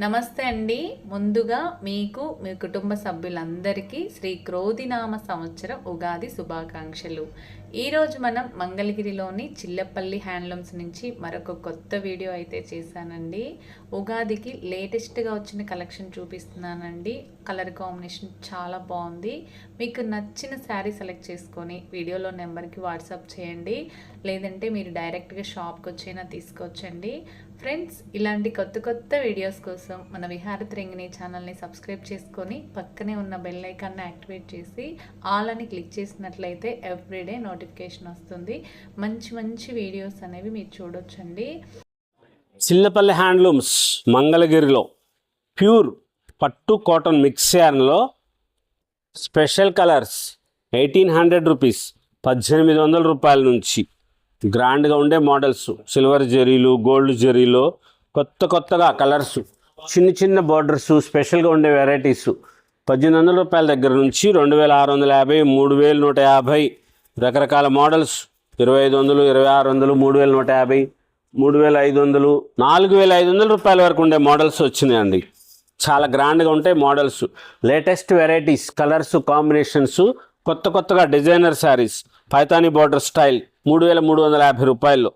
నమస్తే అండి. ముందుగా మీకు మీ కుటుంబ సభ్యులందరికీ శ్రీ క్రోధినామ సంవత్సరం ఉగాది శుభాకాంక్షలు. ఈరోజు మనం మంగళగిరిలోని చిల్లపల్లి హ్యాండ్లూమ్స్ నుంచి మరొక కొత్త వీడియో అయితే చేశానండి. ఉగాదికి లేటెస్ట్గా వచ్చిన కలెక్షన్ చూపిస్తున్నానండి. కలర్ కాంబినేషన్ చాలా బాగుంది. మీకు నచ్చిన శారీ సెలెక్ట్ చేసుకొని వీడియోలో నెంబర్కి వాట్సాప్ చేయండి. లేదంటే మీరు డైరెక్ట్గా షాప్కి వచ్చైనా తీసుకొచ్చండి. ఫ్రెండ్స్ ఇలాంటి కొత్త కొత్త వీడియోస్ కోసం మన విహారత్ త్రింగిని ఛానల్ని సబ్స్క్రైబ్ చేసుకొని పక్కనే ఉన్న బెల్ ఐకాన్ని యాక్టివేట్ చేసి ఆల్ అని క్లిక్ చేసినట్లయితే ఎవ్రీడే నోటిఫికేషన్ వస్తుంది. మంచి మంచి వీడియోస్ అనేవి మీరు చూడొచ్చండి. చిల్లపల్లి హ్యాండ్లూమ్స్ మంగళగిరిలో ప్యూర్ పట్టు cotton mix యార్న్లో special colours eighteen hundred rupees పద్దెనిమిది వందల రూపాయల నుంచి గ్రాండ్గా ఉండే మోడల్స్. సిల్వర్ జరీలు గోల్డ్ జరీలో కొత్త కొత్తగా కలర్స్. చిన్న చిన్న బార్డర్స్ స్పెషల్గా ఉండే వెరైటీస్. పద్దెనిమిది వందల రూపాయల దగ్గర నుంచి రెండు వేల ఆరు వందల యాభై మూడు వేల నూట యాభై రకరకాల మోడల్స్. ఇరవై ఐదు వందలు ఇరవై ఆరు వందలు మూడు వేల నూట యాభై మూడు వేల ఐదు వందలు నాలుగు వేల ఐదు వందల రూపాయల వరకు ఉండే మోడల్స్ వచ్చినాయండి. చాలా గ్రాండ్గా ఉంటాయి models. Latest varieties colours combinations కొత్త కొత్తగా designer saris Paithani border style మూడు వేల మూడు వందల యాభై రూపాయల్లో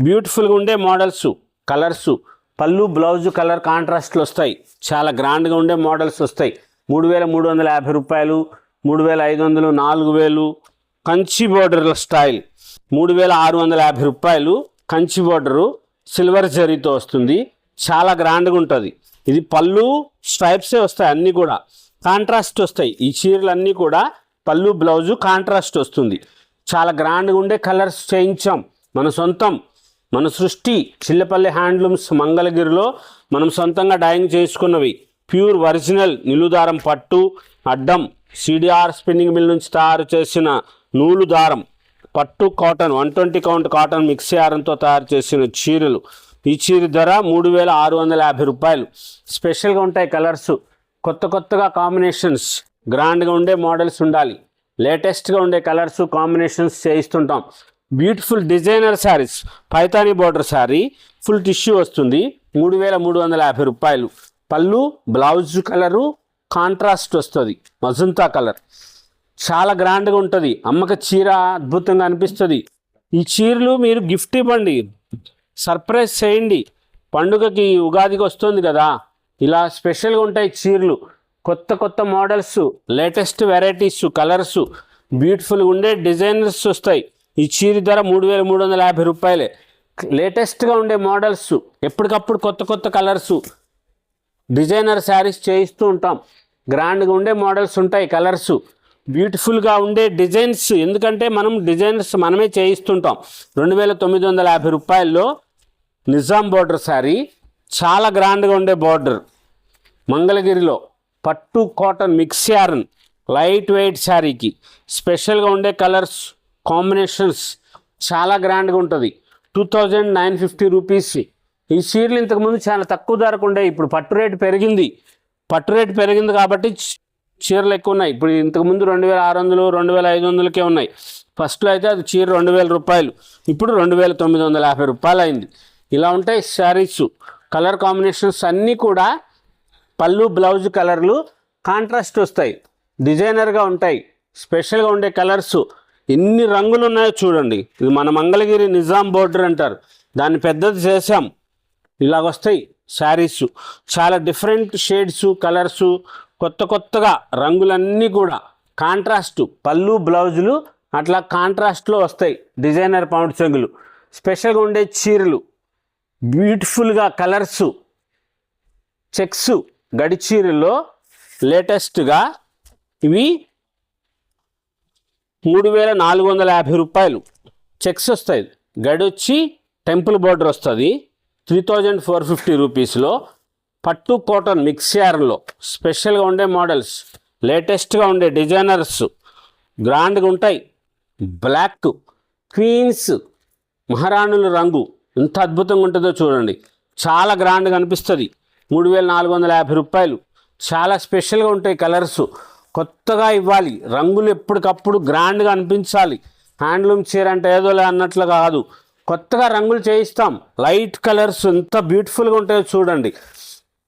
బ్యూటిఫుల్గా ఉండే మోడల్స్ కలర్స్ పళ్ళు బ్లౌజ్ కలర్ కాంట్రాస్ట్లు వస్తాయి. చాలా గ్రాండ్గా ఉండే మోడల్స్ వస్తాయి. మూడు వేల మూడు వందల యాభై రూపాయలు మూడు వేల ఐదు వందలు నాలుగు వేలు కంచి బోర్డర్ల స్టైల్ మూడు వేల ఆరు వందల యాభై రూపాయలు కంచి బోర్డరు సిల్వర్ జరీతో వస్తుంది. చాలా గ్రాండ్గా ఉంటుంది. ఇది పళ్ళు స్ట్రైప్సే వస్తాయి అన్నీ కూడా. కాంట్రాస్ట్ వస్తాయి. ఈ చీరలు అన్నీ కూడా పళ్ళు బ్లౌజు కాంట్రాస్ట్ వస్తుంది. చాలా గ్రాండ్గా ఉండే కలర్స్ చేయించాం. మన సొంతం మన సృష్టి చిల్లపల్లి హ్యాండ్లూమ్స్ మంగళగిరిలో మనం సొంతంగా డైయింగ్ చేసుకున్నవి. ప్యూర్ ఒరిజినల్ నిలుదారం పట్టు అడ్డం సిడిఆర్ స్పిన్నింగ్ మిల్ నుంచి తయారు చేసిన నూలు దారం పట్టు cotton one twenty count cotton mixie ఆరంతో తయారు చేసిన చీరలు. ఈ చీర ధర మూడు వేల ఆరు వందల యాభై రూపాయలు. స్పెషల్గా ఉంటాయి కలర్స్ కొత్త కొత్తగా కాంబినేషన్స్ గ్రాండ్గా ఉండే మోడల్స్ ఉండాలి. లేటెస్ట్గా ఉండే colours combinations చేయిస్తుంటాం. Beautiful designer saris Paithani border sari full tissue వస్తుంది. మూడు వేల మూడు వందల యాభై రూపాయలు. పళ్ళు బ్లౌజ్ కలరు కాంట్రాస్ట్ వస్తుంది. Magenta colour. చాలా గ్రాండ్గా ఉంటుంది. అమ్మక చీర అద్భుతంగా అనిపిస్తుంది. ఈ చీరలు మీరు గిఫ్ట్ ఇవ్వండి. సర్ప్రైజ్ చేయండి. పండుగకి ఉగాదికి వస్తుంది కదా. ఇలా స్పెషల్గా ఉంటాయి చీరలు. కొత్త కొత్త మోడల్స్ లేటెస్ట్ వెరైటీస్ కలర్స్ బ్యూటిఫుల్గా ఉండే డిజైనర్స్ వస్తాయి. ఈ చీర ధర మూడు వేల మూడు వందల యాభై రూపాయలే. లేటెస్ట్గా ఉండే మోడల్స్ ఎప్పటికప్పుడు కొత్త కొత్త కలర్స్ డిజైనర్ శారీస్ చేయిస్తూ ఉంటాం. గ్రాండ్గా ఉండే మోడల్స్ ఉంటాయి కలర్స్ బ్యూటిఫుల్గా ఉండే డిజైన్స్ ఎందుకంటే మనం డిజైన్స్ మనమే చేయిస్తుంటాం. రెండు వేల తొమ్మిది వందల యాభై రూపాయల్లో నిజాం బార్డర్ శారీ చాలా గ్రాండ్గా ఉండే బార్డర్ మంగళగిరిలో. పట్టు cotton mix yarn light weight శారీకి. స్పెషల్గా ఉండే కలర్స్ కాంబినేషన్స్ చాలా గ్రాండ్గా ఉంటుంది. Two thousand nine fifty rupees. ఈ చీరలు ఇంతకుముందు చాలా తక్కువ ధరకు ఉండే ఇప్పుడు పట్టు రేటు పెరిగింది. పట్టు రేటు పెరిగింది కాబట్టి చీరలు ఎక్కువ ఉన్నాయి. ఇప్పుడు ఇంతకుముందు రెండు వేల ఆరు వందలు రెండు వేల ఐదు వందలకే ఉన్నాయి. ఫస్ట్లో అయితే అది చీర రెండు వేల రూపాయలు ఇప్పుడు రెండు వేల తొమ్మిది వందల యాభై రూపాయలు అయింది ఇలా ఉంటాయి శారీస్. కలర్ కాంబినేషన్స్ అన్నీ కూడా పళ్ళు బ్లౌజ్ కలర్లు కాంట్రాస్ట్ వస్తాయి. డిజైనర్గా ఉంటాయి. స్పెషల్గా ఉండే కలర్స్. ఎన్ని రంగులు ఉన్నాయో చూడండి. ఇది మన మంగళగిరి నిజాం బోర్డర్ అంటారు. దాన్ని పెద్దది చేసాం ఇలాగొస్తాయి శారీస్. చాలా డిఫరెంట్ షేడ్స్ కలర్స్ కొత్త కొత్తగా రంగులన్నీ కూడా. కాంట్రాస్ట్ పళ్ళు బ్లౌజులు అట్లా కాంట్రాస్ట్లో వస్తాయి డిజైనర్ పౌండ్ చెంగులు. స్పెషల్గా ఉండే చీరలు. బ్యూటిఫుల్గా కలర్సు. చెక్స్. గడిచీరలో లేటెస్ట్గా ఇవి మూడు వేల నాలుగు వందల యాభై రూపాయలు. చెక్స్ వస్తాయి. గడి వచ్చి టెంపుల్ బోర్డర్ వస్తుంది. త్రీ థౌజండ్ ఫోర్ ఫిఫ్టీ రూపీస్లో పట్టు కాటన్ మిక్స్ స్పెషల్గా ఉండే మోడల్స్ లేటెస్ట్గా ఉండే డిజైనర్స్ గ్రాండ్గా ఉంటాయి. బ్లాక్ క్వీన్స్ మహారాణుల రంగు ఎంత అద్భుతంగా ఉంటుందో చూడండి. చాలా గ్రాండ్గా అనిపిస్తుంది. మూడు వేల నాలుగు వందల యాభై రూపాయలు. చాలా స్పెషల్గా ఉంటాయి కలర్స్. కొత్తగా ఇవ్వాలి. రంగులు ఎప్పటికప్పుడు గ్రాండ్గా అనిపించాలి. హ్యాండ్లూమ్ చీర అంటే ఏదోలే అన్నట్లు కాదు. కొత్తగా రంగులు చేయిస్తాం. లైట్ కలర్స్ ఎంత బ్యూటిఫుల్గా ఉంటాయో చూడండి.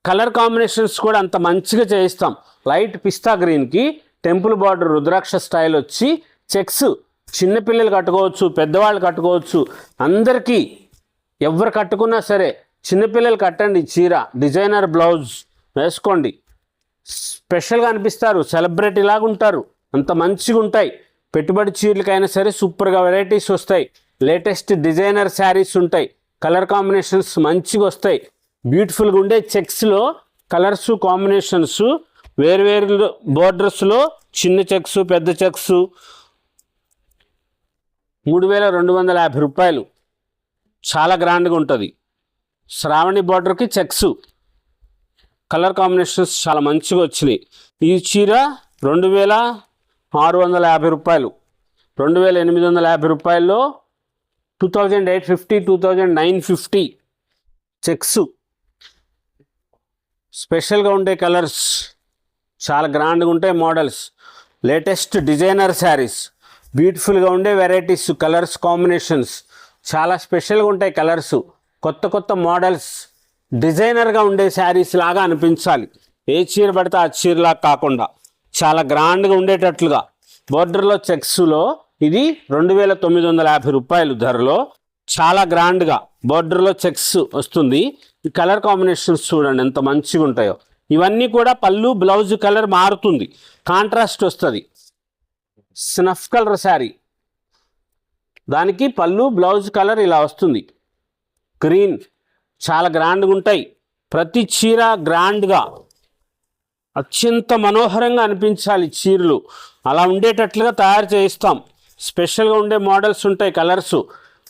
కలర్ కాంబినేషన్స్ కూడా అంత మంచిగా చేయిస్తాం. లైట్ పిస్తా గ్రీన్కి టెంపుల్ బార్డర్ రుద్రాక్ష స్టైల్ వచ్చి చెక్స్. చిన్నపిల్లలు కట్టుకోవచ్చు పెద్దవాళ్ళు కట్టుకోవచ్చు. అందరికీ ఎవరు కట్టుకున్నా సరే చిన్నపిల్లలు కట్టండి చీర డిజైనర్ బ్లౌజ్ వేసుకోండి. స్పెషల్గా అనిపిస్తారు సెలబ్రిటీ లాగా ఉంటారు అంత మంచిగా ఉంటాయి పెట్టుబడి చీరలకైనా సరే సూపర్గా వెరైటీస్ వస్తాయి. లేటెస్ట్ డిజైనర్ శారీస్ ఉంటాయి కలర్ కాంబినేషన్స్ మంచిగా వస్తాయి బ్యూటిఫుల్గా ఉండే చెక్స్లో కలర్స్ కాంబినేషన్స్ వేరువేరు బోర్డర్స్లో చిన్న చెక్స్ పెద్ద చెక్స్ మూడు వేల రెండు వందల యాభై రూపాయలు. చాలా గ్రాండ్గా ఉంటుంది. శ్రావణి బార్డర్కి చెక్స్ కలర్ కాంబినేషన్స్ చాలా మంచిగా వచ్చినాయి. ఈ చీర రెండు వేల ఆరు వందల యాభై రూపాయలు. రెండు వేల ఎనిమిది వందల యాభై రూపాయల్లో two thousand eight fifty two thousand nine fifty checks స్పెషల్గా ఉండే కలర్స్ చాలా గ్రాండ్గా ఉంటాయి మోడల్స్ లేటెస్ట్ డిజైనర్ శారీస్ బ్యూటిఫుల్గా ఉండే వెరైటీస్ కలర్స్ కాంబినేషన్స్ చాలా స్పెషల్గా ఉంటాయి కలర్స్ కొత్త కొత్త మోడల్స్ డిజైనర్గా ఉండే శారీస్ లాగా అనిపించాలి. ఏ చీర పడితే ఆ చీరలా కాకుండా. చాలా గ్రాండ్గా ఉండేటట్లుగా. బోర్డర్లో చెక్స్లో ఇది రెండు వేల తొమ్మిది వందల యాభై రూపాయలు ధరలో. చాలా గ్రాండ్గా బోర్డర్లో చెక్స్ వస్తుంది. ఈ కలర్ కాంబినేషన్స్ చూడండి ఎంత మంచిగా ఉంటాయో. ఇవన్నీ కూడా పళ్ళు బ్లౌజ్ కలర్ మారుతుంది. కాంట్రాస్ట్ వస్తుంది. Snuff colour sari. దానికి పళ్ళు బ్లౌజ్ కలర్ ఇలా వస్తుంది. గ్రీన్ చాలా గ్రాండ్గా ఉంటాయి. ప్రతి చీర గ్రాండ్గా అత్యంత మనోహరంగా అనిపించాలి చీరలు. అలా ఉండేటట్లుగా తయారు చేయిస్తాం. స్పెషల్గా ఉండే మోడల్స్ ఉంటాయి కలర్స్.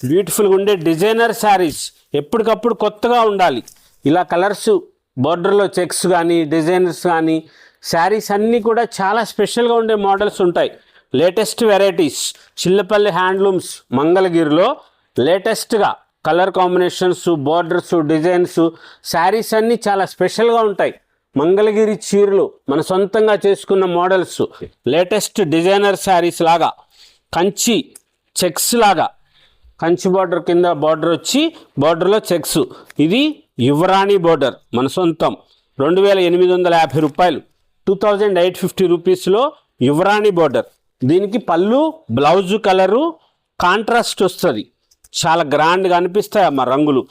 బ్యూటిఫుల్గా ఉండే డిజైనర్ శారీస్ ఎప్పటికప్పుడు కొత్తగా ఉండాలి. ఇలా కలర్స్ బార్డర్లో చెక్స్ కానీ డిజైనర్స్ కానీ శారీస్ అన్నీ కూడా చాలా స్పెషల్గా ఉండే మోడల్స్ ఉంటాయి. లేటెస్ట్ వెరైటీస్ చిల్లపల్లి హ్యాండ్లూమ్స్ మంగళగిరిలో లేటెస్ట్గా colour combinations borders designs saris అన్నీ చాలా స్పెషల్గా ఉంటాయి. మంగళగిరి చీరలు మన సొంతంగా చేసుకున్న మోడల్స్. లేటెస్ట్ డిజైనర్ శారీస్ లాగా కంచి చెక్స్ లాగా. కంచి బార్డర్ కింద బార్డర్ వచ్చి బార్డర్లో చెక్స్. ఇది యువరాణి బార్డర్ మన సొంతం. రెండు వేల ఎనిమిది వందల యాభై రూపాయలు. టూ థౌజండ్ ఎయిట్ ఫిఫ్టీ రూపీస్లో యువరాణి బార్డర్. దీనికి పళ్ళు బ్లౌజు కలరు కాంట్రాస్ట్ వస్తుంది. చాలా గ్రాండ్గా అనిపిస్తాయి అమ్మ రంగులు.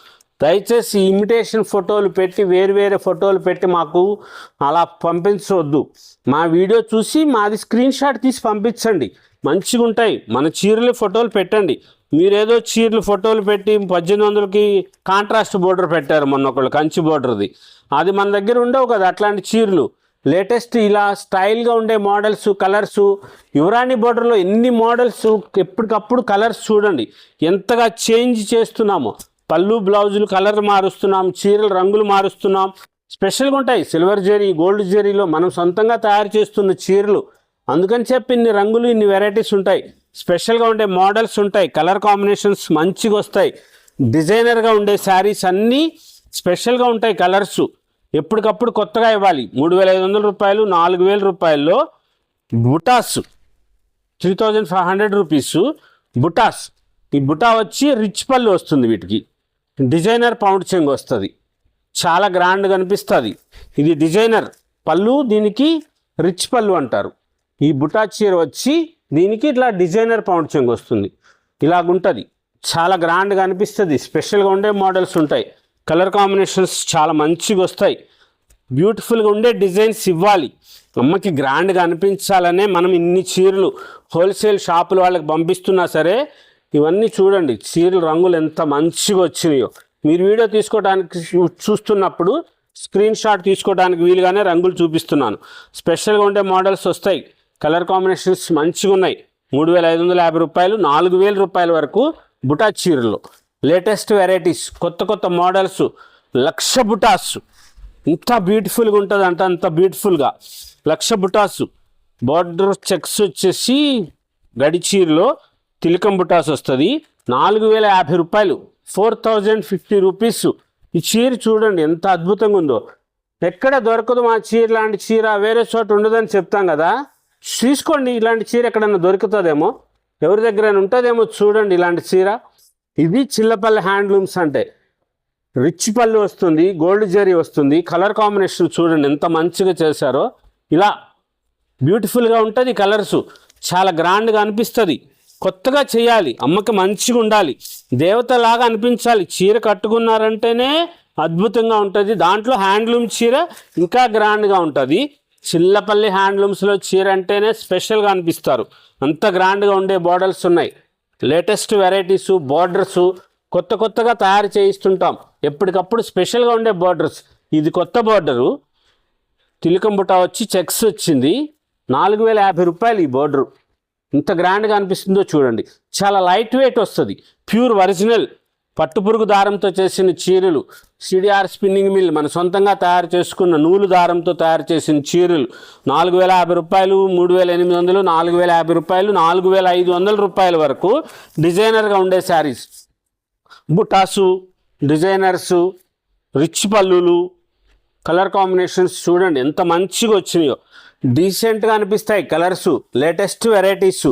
దయచేసి ఇమిటేషన్ ఫోటోలు పెట్టి వేరు వేరే ఫోటోలు పెట్టి మాకు అలా పంపించవద్దు మా వీడియో చూసి మాది స్క్రీన్ షాట్ తీసి పంపించండి. మంచిగా ఉంటాయి. మన చీరలు ఫోటోలు పెట్టండి. మీరేదో చీరలు ఫోటోలు పెట్టి పద్దెనిమిది వందలకి కాంట్రాస్ట్ బోర్డర్ పెట్టారు మొన్న ఒకళ్ళు కంచి బోర్డర్ది అది మన దగ్గర ఉండవు కదా అట్లాంటి చీరలు. లేటెస్ట్ ఇలా స్టైల్గా ఉండే మోడల్స్ కలర్స్ యువరాణి బోర్డర్లో ఎన్ని మోడల్స్ ఎప్పటికప్పుడు కలర్స్ చూడండి. ఎంతగా చేంజ్ చేస్తున్నామో. పళ్ళు బ్లౌజులు కలర్ మారుస్తున్నాం చీరలు రంగులు మారుస్తున్నాం. స్పెషల్గా ఉంటాయి. సిల్వర్ జెరీ గోల్డ్ జరీలో మనం సొంతంగా తయారు చేస్తున్న చీరలు. అందుకని చెప్పి ఇన్ని రంగులు ఇన్ని వెరైటీస్ ఉంటాయి. స్పెషల్గా ఉండే మోడల్స్ ఉంటాయి. కలర్ కాంబినేషన్స్ మంచిగా వస్తాయి. డిజైనర్గా ఉండే శారీస్ అన్నీ స్పెషల్గా ఉంటాయి కలర్స్ ఎప్పటికప్పుడు కొత్తగా ఇవ్వాలి. మూడు వేల ఐదు వందల రూపాయలు నాలుగు వేల రూపాయల్లో బుటాస్ three thousand five hundred rupees బుటాస్. ఈ బుటా వచ్చి రిచ్ పళ్ళు వస్తుంది వీటికి. డిజైనర్ పౌండ్ చెంగ్ వస్తుంది. చాలా గ్రాండ్గా అనిపిస్తుంది ఇది డిజైనర్ పళ్ళు దీనికి రిచ్ పళ్ళు అంటారు. ఈ బుటా చీర వచ్చి దీనికి ఇట్లా డిజైనర్ పౌండ్ చెంగ్ వస్తుంది. ఇలాగుంటుంది. చాలా గ్రాండ్గా అనిపిస్తుంది స్పెషల్గా ఉండే మోడల్స్ ఉంటాయి. కలర్ కాంబినేషన్స్ చాలా మంచిగా వస్తాయి. బ్యూటిఫుల్గా ఉండే డిజైన్స్ ఇవ్వాలి. అమ్మకి గ్రాండ్గా అనిపించాలనే మనం ఇన్ని చీరలు హోల్సేల్ షాపుల వాళ్ళకి పంపిస్తున్నా సరే ఇవన్నీ చూడండి చీరలు రంగులు ఎంత మంచిగా వచ్చినాయో. మీరు వీడియో తీసుకోవడానికి చూ- చూస్తున్నప్పుడు స్క్రీన్ షాట్ తీసుకోవడానికి వీలుగానే రంగులు చూపిస్తున్నాను. స్పెషల్గా ఉండే మోడల్స్ వస్తాయి. కలర్ కాంబినేషన్స్ మంచిగా ఉన్నాయి. మూడు వేల ఐదు వందల యాభై రూపాయలు నాలుగు వేల రూపాయల వరకు బుటా చీరలు. లేటెస్ట్ వెరైటీస్ కొత్త కొత్త మోడల్స్ లక్ష బుటాస్. ఇంత బ్యూటిఫుల్గా ఉంటుంది అంట అంత బ్యూటిఫుల్గా. లక్ష బుటాస్. బార్డర్ చెక్స్ వచ్చేసి గడి చీరలో తిలకం బుటాస్ వస్తుంది. నాలుగు వేల యాభై రూపాయలు. Four thousand fifty rupees. ఈ చీర చూడండి ఎంత అద్భుతంగా ఉందో. ఎక్కడ దొరకదు మా చీర లాంటి చీర. వేరే చోట ఉండదని చెప్తాం కదా. తీసుకోండి ఇలాంటి చీర ఎక్కడన్నా దొరుకుతుందేమో. ఎవరి దగ్గర ఉంటుందేమో చూడండి ఇలాంటి చీర. ఇది చిల్లపల్లి హ్యాండ్లూమ్స్ అంటే. రిచ్ పల్లి వస్తుంది గోల్డ్ జరీ వస్తుంది కలర్ కాంబినేషన్ చూడండి ఎంత మంచిగా చేశారో. ఇలా బ్యూటిఫుల్గా ఉంటుంది కలర్స్. చాలా గ్రాండ్గా అనిపిస్తుంది. కొత్తగా చేయాలి అమ్మకి మంచిగా ఉండాలి. దేవతలాగా అనిపించాలి. చీర కట్టుకున్నారంటేనే అద్భుతంగా ఉంటుంది. దాంట్లో హ్యాండ్లూమ్ చీర ఇంకా గ్రాండ్గా ఉంటుంది. చిల్లపల్లి హ్యాండ్లూమ్స్లో చీర అంటేనే స్పెషల్గా అనిపిస్తారు. అంత గ్రాండ్గా ఉండే బోర్డర్స్ ఉన్నాయి. లేటెస్ట్ వెరైటీసు బోర్డర్స్ కొత్త కొత్తగా తయారు చేయిస్తుంటాం. ఎప్పటికప్పుడు స్పెషల్గా ఉండే బోర్డర్స్. ఇది కొత్త బోర్డరు. తిలకం వచ్చి చెక్స్ వచ్చింది. నాలుగు వేల యాభై రూపాయలు ఈ బోర్డరు. ఇంత గ్రాండ్గా అనిపిస్తుందో చూడండి. చాలా లైట్ వెయిట్ వస్తుంది. Pure original. పట్టుపురుగు దారంతో చేసిన చీరలు. సిడిఆర్ స్పిన్నింగ్ మిల్ మన సొంతంగా తయారు చేసుకున్న నూలు దారంతో తయారు చేసిన చీరలు నాలుగు వేల యాభై రూపాయలు మూడు వేల ఎనిమిది వందలు నాలుగు వేల యాభై రూపాయలు నాలుగు వేల ఐదు వందల రూపాయల వరకు డిజైనర్గా ఉండే శారీస్. బుటాసు డిజైనర్సు రిచ్ పల్లులు కలర్ కాంబినేషన్స్ చూడండి ఎంత మంచిగా వచ్చినాయో. డీసెంట్గా అనిపిస్తాయి కలర్స్ లేటెస్ట్ వెరైటీస్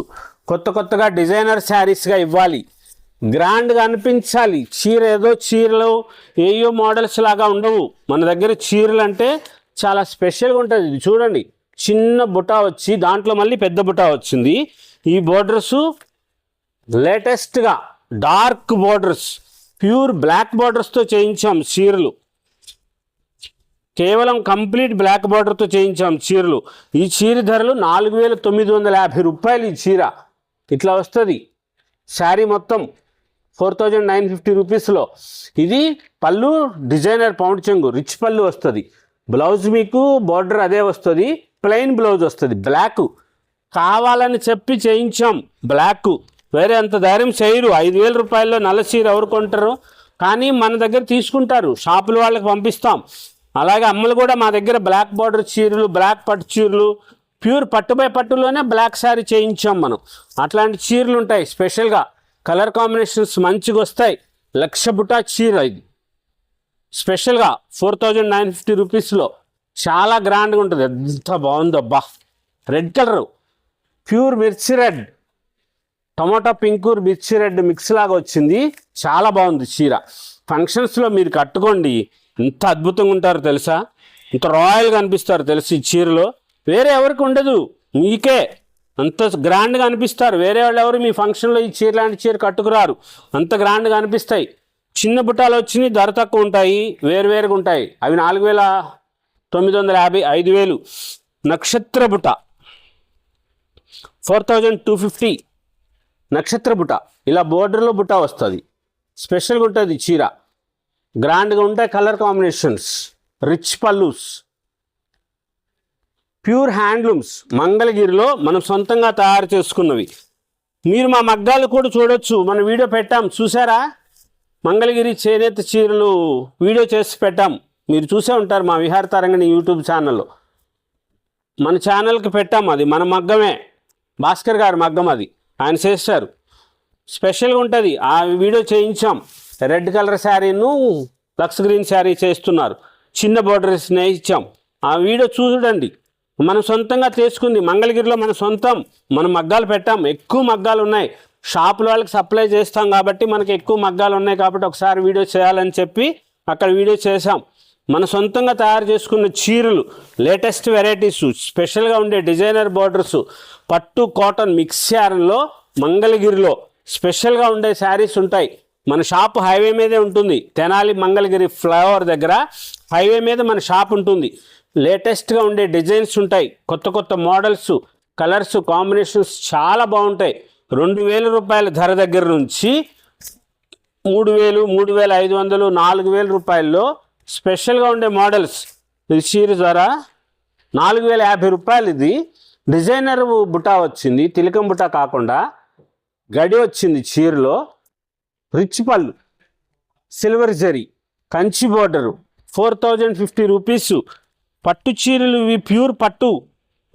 కొత్త కొత్తగా డిజైనర్ శారీస్గా ఇవ్వాలి. గ్రాండ్గా అనిపించాలి. చీర ఏదో చీరలు ఏయో మోడల్స్ లాగా ఉండవు. మన దగ్గర చీరలు అంటే చాలా స్పెషల్గా ఉంటుంది. ఇది చూడండి. చిన్న బుటా వచ్చి దాంట్లో మళ్ళీ పెద్ద బుటా వచ్చింది. ఈ బోర్డర్స్ లేటెస్ట్గా డార్క్ బోర్డర్స్ ప్యూర్ బ్లాక్ బోర్డర్స్తో చేయించాం చీరలు. కేవలం కంప్లీట్ బ్లాక్ బార్డర్తో చేయించాం చీరలు. ఈ చీర ధరలు నాలుగు వేల తొమ్మిది వందల యాభై రూపాయలు ఈ చీర. ఇట్లా వస్తుంది. శారీ మొత్తం ఫోర్ థౌజండ్ నైన్ ఫిఫ్టీ రూపీస్లో. ఇది పళ్ళు డిజైనర్ పౌండ్ చెంగు రిచ్ పళ్ళు వస్తుంది. బ్లౌజ్ మీకు బార్డర్ అదే వస్తుంది ప్లెయిన్ బ్లౌజ్ వస్తుంది బ్లాక్. కావాలని చెప్పి చేయించాం బ్లాక్. వేరే అంత ధైర్యం చేయరు ఐదు వేల రూపాయల్లో నల్ల చీర ఎవరు కొంటారు? కానీ మన దగ్గర తీసుకుంటారు షాపుల వాళ్ళకి పంపిస్తాం. అలాగే అమ్మలు కూడా మా దగ్గర బ్లాక్ బార్డర్ చీరలు బ్లాక్ పట్టు చీరలు ప్యూర్ పట్టుపై పట్టులోనే బ్లాక్ శారీ చేయించాం మనం. అట్లాంటి చీరలు ఉంటాయి స్పెషల్గా. కలర్ కాంబినేషన్స్ మంచిగా వస్తాయి. లక్ష బుటా చీర ఇది. స్పెషల్గా ఫోర్ థౌజండ్ నైన్ ఫిఫ్టీ రూపీస్లో చాలా గ్రాండ్గా ఉంటుంది. ఎంత బాగుందో అబ్బా. Red colour. ప్యూర్ మిర్చి రెడ్. టమాటా పింకు మిర్చి రెడ్ మిక్స్ లాగా వచ్చింది. చాలా బాగుంది చీర. ఫంక్షన్స్లో మీరు కట్టుకోండి. ఎంత అద్భుతంగా ఉంటారు తెలుసా? ఇంత రాయల్గా అనిపిస్తారు తెలుసు ఈ చీరలో. వేరే ఎవరికి ఉండదు. మీకే. అంత గ్రాండ్గా అనిపిస్తారు. వేరే వాళ్ళు ఎవరు మీ ఫంక్షన్లో ఈ చీర లాంటి చీర కట్టుకురారు. అంత గ్రాండ్గా అనిపిస్తాయి. చిన్న బుట్టాలు వచ్చినాయి ధర తక్కువ ఉంటాయి వేరువేరుగా ఉంటాయి. అవి నాలుగు వేల తొమ్మిది వందల యాభై ఐదు వేలు. నక్షత్ర బుట ఫోర్ థౌజండ్ టూ ఫిఫ్టీ. నక్షత్ర బుట ఇలా బోర్డర్లో బుట్ట వస్తుంది. స్పెషల్గా ఉంటుంది చీర. గ్రాండ్గా ఉంటాయి colour combinations. Rich pallus. Pure handlooms మంగళగిరిలో మనం సొంతంగా తయారు చేసుకున్నవి. మీరు మా మగ్గాలు కూడా చూడొచ్చు. మన వీడియో పెట్టాం. చూసారా? మంగళగిరి చేనేత చీరలు వీడియో చేసి పెట్టాం. మీరు చూసే ఉంటారు మా విహార తరంగిణి యూట్యూబ్ ఛానల్లో. మన ఛానల్కి పెట్టాం అది. మన మగ్గమే. భాస్కర్ గారి మగ్గం అది. ఆయన చేస్తారు. స్పెషల్గా ఉంటుంది. ఆ వీడియో చేయించాం. రెడ్ కలర్ శారీను లక్స్ గ్రీన్ శారీ చేస్తున్నారు. చిన్న బోర్డర్స్ ఇచ్చాం ఆ వీడియో చూడండి. మనం సొంతంగా చేసుకుంది మంగళగిరిలో మన సొంతం. మనం మగ్గాలు పెట్టాం. ఎక్కువ మగ్గాలు ఉన్నాయి. షాపుల వాళ్ళకి సప్లై చేస్తాం కాబట్టి మనకి ఎక్కువ మగ్గాలు ఉన్నాయి కాబట్టి ఒకసారి వీడియో చేయాలని చెప్పి అక్కడ వీడియో చేసాం మన సొంతంగా తయారు చేసుకున్న చీరలు లేటెస్ట్ వెరైటీస్ స్పెషల్గా ఉండే డిజైనర్ బోర్డర్స్ పట్టు కాటన్ మిక్స్ మంగళగిరిలో స్పెషల్గా ఉండే శారీస్ ఉంటాయి. మన షాప్ హైవే మీదే ఉంటుంది. తెనాలి మంగళగిరి ఫ్లైఓవర్ దగ్గర హైవే మీద మన షాప్ ఉంటుంది. లేటెస్ట్గా ఉండే డిజైన్స్ ఉంటాయి. కొత్త కొత్త మోడల్స్ కలర్స్ కాంబినేషన్స్ చాలా బాగుంటాయి. రెండు వేల రూపాయల ధర దగ్గర నుంచి మూడు వేలు మూడు వేల ఐదు వందలు నాలుగు వేల రూపాయల్లో స్పెషల్గా ఉండే మోడల్స్. ఇది చీర ద్వారా నాలుగు వేల యాభై రూపాయలు ఇది డిజైనర్ బుటా వచ్చింది తిలకం బుటా కాకుండా గడి వచ్చింది చీరలో. రిచ్ పళ్ళు silver zari Kanchi border four thousand fifty rupees పట్టు చీరలు ఇవి ప్యూర్ పట్టు.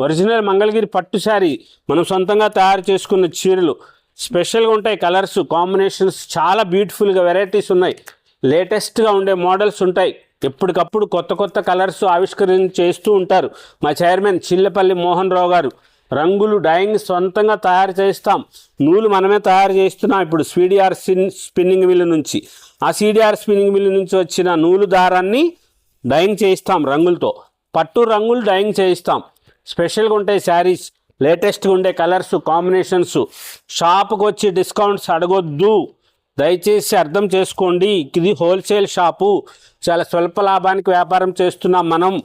ఒరిజినల్ మంగళగిరి పట్టు శారీ. మనం సొంతంగా తయారు చేసుకున్న చీరలు. స్పెషల్గా ఉంటాయి కలర్స్ కాంబినేషన్స్. చాలా బ్యూటిఫుల్గా వెరైటీస్ ఉన్నాయి. లేటెస్ట్గా ఉండే మోడల్స్ ఉంటాయి. ఎప్పటికప్పుడు కొత్త కొత్త కలర్స్ ఆవిష్కరణ చేస్తూ ఉంటారు. మా చైర్మన్ చిల్లపల్లి మోహన్ రావు గారు. రంగులు డైయింగ్ సొంతంగా తయారు చేస్తాం. నూలు మనమే తయారు చేస్తున్నాం ఇప్పుడు సిడిఆర్ సిన్ స్పిన్నింగ్ మిల్ నుంచి. ఆ సీడిఆర్ స్పిన్నింగ్ మిల్ నుంచి వచ్చిన నూలు దారాన్ని డైయింగ్ చేయిస్తాం రంగులతో. పట్టు రంగులు డైయింగ్ చేయిస్తాం. స్పెషల్గా ఉంటాయి శారీస్ లేటెస్ట్గా ఉండే కలర్స్ కాంబినేషన్స్. షాప్కి వచ్చి డిస్కౌంట్స్ అడగొద్దు. దయచేసి అర్థం చేసుకోండి. ఇది హోల్సేల్ షాపు. చాలా స్వల్ప లాభానికి వ్యాపారం చేస్తున్నాం మనం.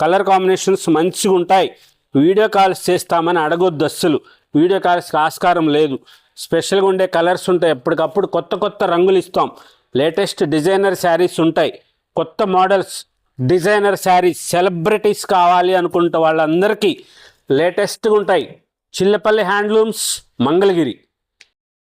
కలర్ కాంబినేషన్స్ మంచిగా ఉంటాయి. వీడియో కాల్స్ చేస్తామని అడగొద్దు అస్సలు. వీడియో కాల్స్కి ఆస్కారం లేదు. స్పెషల్గా ఉండే కలర్స్ ఉంటాయి. ఎప్పటికప్పుడు కొత్త కొత్త రంగులు ఇస్తాం. లేటెస్ట్ డిజైనర్ శారీస్ ఉంటాయి. కొత్త మోడల్స్. డిజైనర్ శారీస్ సెలబ్రిటీస్ కావాలి అనుకుంటే వాళ్ళందరికీ లేటెస్ట్గా ఉంటాయి. చిల్లపల్లి హ్యాండ్లూమ్స్ మంగళగిరి.